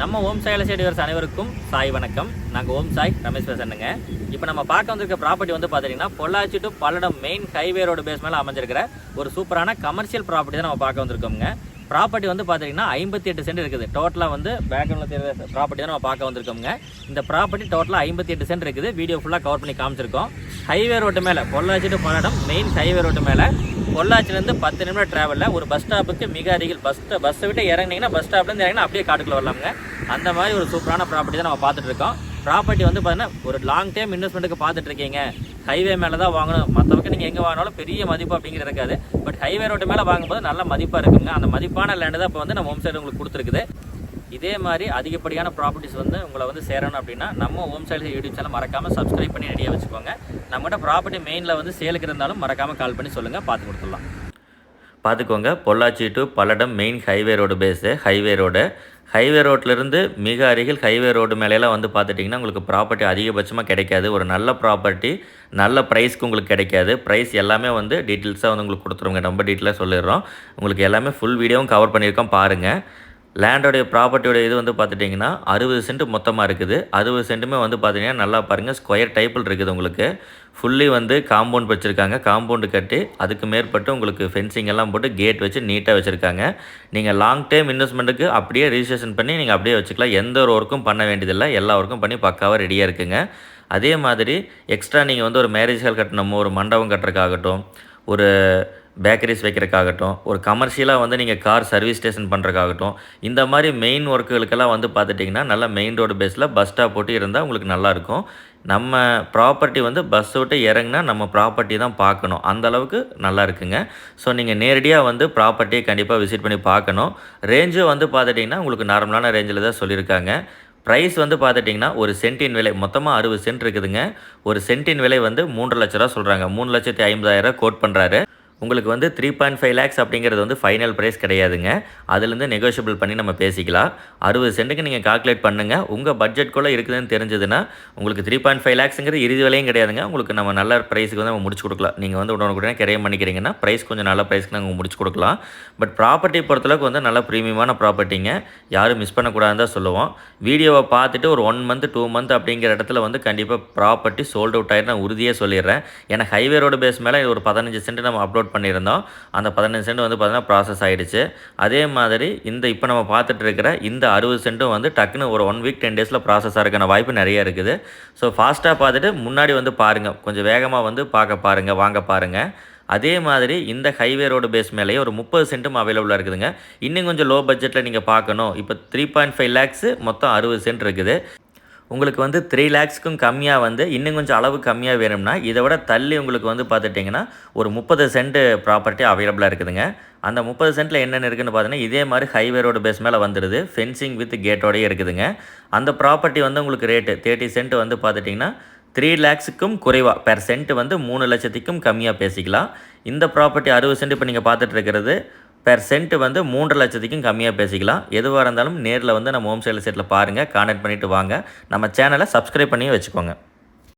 நம்ம ஓம் சாய் செடிவர்ஸ் அனைவருக்கும் சாய் வணக்கம். நாங்கள் ஓம் சாய் ரமேஷ் பேசணுங்க இப்போ நம்ம பார்க்க வந்திருக்க ப்ராப்பர்ட்டி வந்து பார்த்தீங்கன்னா Pollachi to Palladam main highway road face மேலே அமைஞ்சிருக்கிற ஒரு சூப்பரான கமர்ஷியல் ப்ராப்பர்ட்டி தான் நம்ம பார்க்க வந்திருக்கோங்க ப்ராப்பர்ட்டி வந்து பார்த்தீங்கன்னா ஐம்பத்தி எட்டு சென்ட் இருக்குது. டோட்டலாக வந்து பேக்ரவுண்டில் தெரியுற ப்ராப்பர்ட்டி தான் நம்ம பார்க்க வந்திருக்கோங்க இந்த ப்ராப்பர்ட்டி டோட்டலாக ஐம்பத்தி எட்டு சென்ட் இருக்குது. வீடியோ ஃபுல்லாக கவர் பண்ணி காமிச்சிருக்கோம். ஹைவே ரோட்டு மேலே Pollachi to Palladam main highway road மேலே பொள்ளாச்சிலேருந்து பத்து நிமிடம் ட்ராவலில் ஒரு பஸ் ஸ்டாப்புக்கு மிக அருகில். பஸ் பஸ்ஸை விட்டு இறங்குனீங்கன்னா பஸ் ஸ்டாப்லேருந்து இறங்கினா அப்படியே காட்டுக்குள்ள வரலாங்க அந்த மாதிரி ஒரு சூப்பரான ப்ராப்பர்ட்டி தான் நம்ம பார்த்துட்டு இருக்கோம். ப்ராப்பர்ட்டி வந்து பார்த்தீங்கன்னா ஒரு லாங் டைம் இன்வெஸ்ட்மெண்ட்டுக்கு பார்த்துட்டு இருக்கீங்க. ஹைவே மேலே தான் வாங்கணும். மற்றவங்க நீங்கள் எங்கே வாங்கினாலும் பெரிய மதிப்பு அப்படிங்கிறது இருக்காது. பட் ஹைவே ரோட்டு மேலே வாங்கும்போது நல்ல மதிப்பாக இருக்குங்க. அந்த மதிப்பான லேண்டு தான் இப்போ வந்து நம்ம ஹோம் சைடு உங்களுக்கு கொடுத்துருக்குது. இதே மாதிரி அதிகப்படியான ப்ராப்பர்ட்டிஸ் வந்து உங்களை வந்து சேரணும் அப்படின்னா நம்ம ஹோம் சைடு யூடியூப் சேனல் மறக்காமல் சப்ஸ்கிரைப் பண்ணி ரெடியாக வச்சுக்கோங்க. நம்மகிட்ட ப்ராப்பர்ட்டி மெயினில் வந்து சேலுக்கு இருந்தாலும் மறக்காமல் கால் பண்ணி சொல்லுங்கள் பார்த்து கொடுத்துடலாம். பார்த்துக்கோங்க Pollachi to Palladam main highway road face highway road highway ரோட்லேருந்து மிக அருகில் ஹைவே ரோடு மேலேலாம் வந்து பார்த்துட்டிங்கன்னா உங்களுக்கு ப்ராப்பர்ட்டி அதிகபட்சமாக கிடைக்காது. ஒரு நல்ல ப்ராப்பர்ட்டி நல்ல ப்ரைஸ்க்கு உங்களுக்கு கிடைக்காது. ப்ரைஸ் எல்லாமே வந்து டீட்டெயில்ஸாக வந்து உங்களுக்கு கொடுத்துருவோங்க. ரொம்ப டீட்டெயிலாக சொல்லிடுறோம். உங்களுக்கு எல்லாமே ஃபுல் வீடியோவும் கவர் பண்ணியிருக்கோம் பாருங்கள் லேண்டோடைய ப்ராப்பர்ட்டியோட இது வந்து பார்த்துட்டிங்கன்னா அறுபது சென்ட் மொத்தமாக இருக்குது. அறுபது சென்ட்டுமே வந்து பார்த்திங்கன்னா நல்லா பாருங்கள் ஸ்கொயர் டைப்பில் இருக்குது உங்களுக்கு. ஃபுல்லி வந்து காம்பவுண்ட் வச்சுருக்காங்க. காம்பவுண்டு கட்டி அதுக்கு மேற்பட்டு உங்களுக்கு ஃபென்சிங் எல்லாம் போட்டு கேட் வச்சு நீட்டாக வச்சுருக்காங்க. நீங்கள் லாங் டைம் இன்வெஸ்ட்மெண்ட்டுக்கு அப்படியே ரிஜிஸ்ட்ரேஷன் பண்ணி நீங்கள் அப்படியே வச்சுக்கலாம். எந்த ஒரு ஒர்க்கும் பண்ண வேண்டியதில்லை. எல்லா ஒர்க்கும் பண்ணி பக்காவாக ரெடியாக இருக்குங்க. அதே மாதிரி எக்ஸ்ட்ரா நீங்கள் வந்து ஒரு மேரேஜ் ஹால் கட்டணுமோ ஒரு மண்டபம் கட்டுறதுக்காகட்டும் ஒரு பேக்கரிஸ் வைக்கிறதுக்காகட்டும் ஒரு கமர்ஷியலாக வந்து நீங்கள் கார் சர்வீஸ் ஸ்டேஷன் பண்ணுறக்காகட்டும் இந்த மாதிரி மெயின் ஒர்க்குகளுக்கெல்லாம் வந்து பார்த்துட்டிங்கன்னா நல்லா மெயின் ரோடு பேஸில் பஸ் ஸ்டாப் போட்டு இருந்தால் உங்களுக்கு நல்லாயிருக்கும் நம்ம ப்ராப்பர்ட்டி வந்து பஸ் விட்டு இறங்குனா நம்ம ப்ராப்பர்ட்டி தான் பார்க்கணும். அந்த அளவுக்கு நல்லா இருக்குங்க. ஸோ நீங்கள் நேரடியாக வந்து ப்ராப்பர்ட்டியை கண்டிப்பாக விசிட் பண்ணி பார்க்கணும். ரேஞ்சு வந்து பார்த்துட்டிங்கன்னா உங்களுக்கு நார்மலான ரேஞ்சில் தான் சொல்லியிருக்காங்க. ப்ரைஸ் வந்து பார்த்துட்டிங்கன்னா ஒரு சென்ட்டின் விலை மொத்தமாக அறுபது சென்ட் இருக்குதுங்க. ஒரு சென்ட்டின் விலை வந்து மூன்று லட்ச ரூபா சொல்கிறாங்க மூணு லட்சத்தி ஐம்பதாயிரம் கோட் பண்ணுறாரு உங்களுக்கு வந்து த்ரீ பாயிண்ட் ஃபைவ் லேக்ஸ் அப்படிங்கிறது வந்து ஃபைனல் ப்ரைஸ் கிடையாதுங்க. அதுலேருந்து நெகோஷியபிள் பண்ணி நம்ம பேசிக்கலாம். அறுபது சென்ட்டுக்கு நீங்கள் கால்குலேட் பண்ணுங்கள் உங்கள் பட்ஜெட்குள்ளே இருக்குதுன்னு தெரிஞ்சதுன்னா உங்களுக்கு த்ரீ பாயிண்ட் ஃபைவ் லேக்ஸுங்கிறது இறுதி விலையும் கிடையாதுங்க. உங்களுக்கு நம்ம நல்ல ப்ரைஸுக்கு வந்து நம்ம முடிச்சு கொடுக்கலாம். நீங்கள் வந்து உடனே கிரையம் பண்ணிக்கிறீங்கன்னா ப்ரைஸ் கொஞ்சம் நல்ல ப்ரைஸ்க்கு நாங்கள் முடிச்சு கொடுக்கலாம். பட் ப்ராப்பர்ட்டி பொறுத்தளவுக்கு வந்து நல்ல ப்ரீமியமான ப்ராப்பர்ட்டிங்க யாரும் மிஸ் பண்ணக்கூடாதுன்னு தான் சொல்லுவோம். வீடியோவை பார்த்துட்டு ஒரு ஒன் மந்த் டூ மந்த் அப்படிங்கிற இடத்துல வந்து கண்டிப்பாக ப்ராப்பர்ட்டி சோல்ட் அவுட் ஆயிரும் நான் உறுதியாக சொல்லிடுறேன். ஏன்னா ஹைவே ரோடு பேஸ் மேலே ஒரு பதினஞ்சு சென்ட் நம்ம அப்லோட் அப்லோட் பண்ணியிருந்தோம். அந்த பதினஞ்சு சென்ட் வந்து பார்த்திங்கன்னா ப்ராசஸ் ஆகிடுச்சு அதே மாதிரி இந்த இப்போ நம்ம பார்த்துட்டு இருக்கிற இந்த அறுபது சென்ட்டும் வந்து டக்குன்னு ஒரு ஒன் வீக் டென் டேஸில் ப்ராசஸ் ஆகிறதுக்கான வாய்ப்பு நிறைய இருக்குது. ஸோ ஃபாஸ்ட்டாக பார்த்துட்டு முன்னாடி வந்து பாருங்கள் கொஞ்சம் வேகமாக வந்து பார்க்க பாருங்கள் வாங்க பாருங்கள் அதே மாதிரி இந்த ஹைவே ரோடு பேஸ் மேலேயே ஒரு முப்பது சென்ட்டும் அவைலபிளாக இருக்குதுங்க. இன்னும் கொஞ்சம் லோ பட்ஜெட்டில் நீங்கள் பார்க்கணும். இப்போ த்ரீ பாயிண்ட் ஃபைவ் லேக்ஸு மொத்தம் அறுபது சென்ட் இருக்குது. உங்களுக்கு வந்து த்ரீ லேக்ஸ்க்கும் கம்மியாக வந்து இன்னும் கொஞ்சம் அளவு கம்மியாக வேணும்னா இதை விட தள்ளி உங்களுக்கு வந்து பார்த்துட்டிங்கன்னா ஒரு முப்பது சென்ட் ப்ராப்பர்ட்டி அவைலபிளாக இருக்குதுங்க. அந்த முப்பது சென்ட்டில் என்னென்ன இருக்குதுன்னு பார்த்தீங்கன்னா இதே மாதிரி ஹைவே ரோடு பேஸ் மேலே வந்துடுது. ஃபென்சிங் வித் கேட்டோடய இருக்குதுங்க. அந்த ப்ராப்பர்ட்டி வந்து உங்களுக்கு ரேட்டு தேர்ட்டி சென்ட் வந்து பார்த்துட்டிங்கன்னா த்ரீ லேக்ஸுக்கும் குறைவாக பெர் சென்ட் வந்து மூணு லட்சத்துக்கும் கம்மியாக பேசிக்கலாம். இந்த ப்ராப்பர்ட்டி அறுபது சென்ட் இப்போ நீங்கள் பார்த்துட்டு இருக்கிறது பெர் சென்ட் வந்து மூன்று லட்சத்துக்கும் கம்மியாக பேசிக்கலாம். எதுவாக இருந்தாலும் நேரில் வந்து நம்ம ஹோம் சேல் செட்டில் பாருங்கள் கான்டாக்ட் பண்ணிவிட்டு வாங்க. நம்ம சேனலை சப்ஸ்கிரைப் பண்ணி வச்சுக்கோங்க.